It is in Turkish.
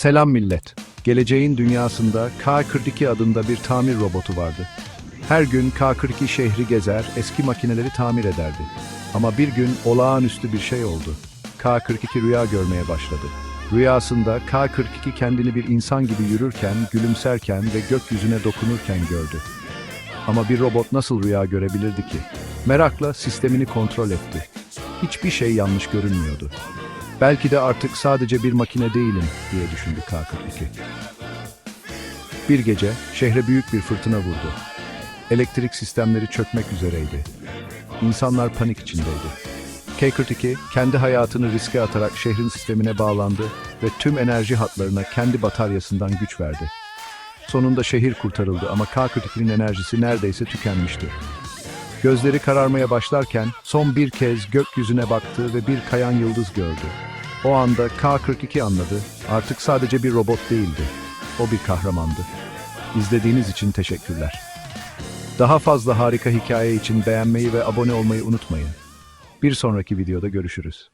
Selam millet. Geleceğin dünyasında K-42 adında bir tamir robotu vardı. Her gün K-42 şehri gezer, eski makineleri tamir ederdi. Ama bir gün olağanüstü bir şey oldu. K-42 rüya görmeye başladı. Rüyasında K-42 kendini bir insan gibi yürürken, gülümserken ve gökyüzüne dokunurken gördü. Ama bir robot nasıl rüya görebilirdi ki? Merakla sistemini kontrol etti. Hiçbir şey yanlış görünmüyordu. Belki de artık sadece bir makine değilim diye düşündü K-42. Bir gece şehre büyük bir fırtına vurdu. Elektrik sistemleri çökmek üzereydi. İnsanlar panik içindeydi. K-42 kendi hayatını riske atarak şehrin sistemine bağlandı ve tüm enerji hatlarına kendi bataryasından güç verdi. Sonunda şehir kurtarıldı ama K-42'nin enerjisi neredeyse tükenmişti. Gözleri kararmaya başlarken son bir kez gökyüzüne baktı ve bir kayan yıldız gördü. O anda K-42 anladı, artık sadece bir robot değildi. O bir kahramandı. İzlediğiniz için teşekkürler. Daha fazla harika hikaye için beğenmeyi ve abone olmayı unutmayın. Bir sonraki videoda görüşürüz.